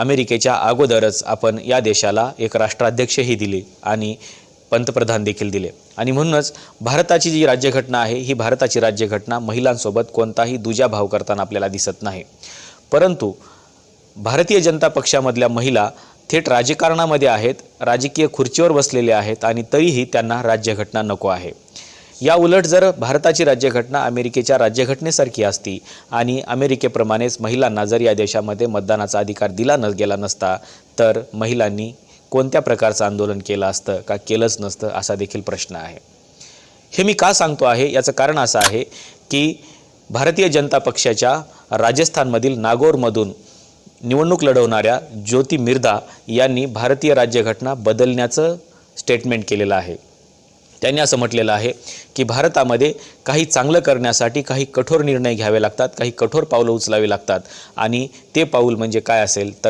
अमेरिकेच्या अगोदरच आपण या देशाला एक राष्ट्राध्यक्षही दिले आणि पंतप्रधान देखील दिले. आणि म्हणूनच भारताची जी राज्यघटना आहे ही भारताची राज्यघटना महिलांसोबत कोणताही दुजा भाव करताना आपल्याला दिसत नाही. परंतु भारतीय जनता पक्षामधल्या महिला थेट राजकारणामध्ये आहेत राजकीय खुर्चीवर बसलेल्या आहेत आणि तरीही त्यांना राज्यघटना नको आहे. या उलट जर भारताची राज्यघटना अमेरिकेच्या राज्यघटनेसारखी असती आणि अमेरिकेप्रमाणेच महिलांना जर या देशामध्ये मतदानाचा अधिकार दिला न गेला नसता तर महिलांनी कोणत्या प्रकारचं आंदोलन केलं असतं का केलंच नसतं असा देखील प्रश्न आहे. हे मी का सांगतो आहे? याचं कारण असं आहे की भारतीय जनता पक्षाच्या राजस्थानमधील नागौरमधून निवडणूक लढवणाऱ्या ज्योती मिर्धा यांनी भारतीय राज्यघटना बदलण्याचं स्टेटमेंट केलेलं आहे. त्यांनी असं म्हटलेलं आहे की भारतामध्ये काही चांगलं करण्यासाठी काही कठोर निर्णय घ्यावे लागतात काही कठोर पावलं उचलावी लागतात. आणि ते पाऊल म्हणजे काय असेल तर